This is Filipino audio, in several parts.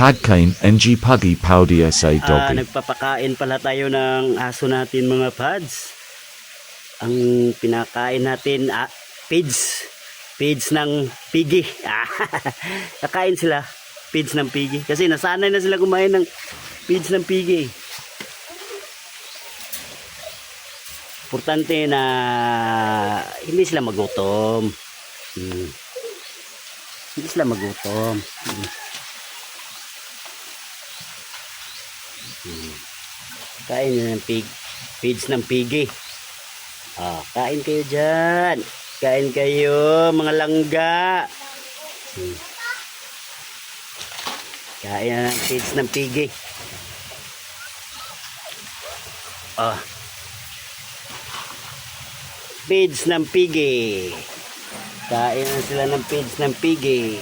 Padkain NG Puggy Powdy SA Ah, Doggy. nagpapakain pala tayo ng aso natin mga pads. Ang pinakain natin, ah, pids. Pids ng pigi. Ah, Kakain sila, pids ng pigi. Kasi nasanay na sila kumain ng pids ng pigi. Importante na hindi sila magutom. Hmm. Hindi sila magutom. Hmm. Kain nyo ng pig. Feeds ng pigi. Ah, kain kayo dyan. Kain kayo, mga langga. Hmm. Kain na ng feeds ng pigi. Ah. Feeds ng pigi. Kain na sila ng feeds ng pigi.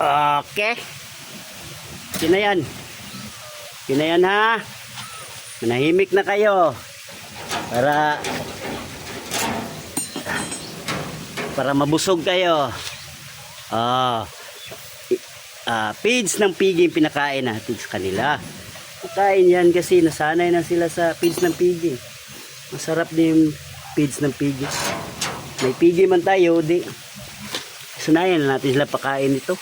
Okay. Sino yan? Sino yan ha? Manahimik na kayo. Para para mabusog kayo. Ah. Ah, feeds ng pigi yung pinakain natin sa kanila. Pakain yan kasi nasanay na sila sa feeds ng pigi. Masarap din yung feeds ng pigi. May pigi man tayo, di. Sunayan na natin sila pakain ito.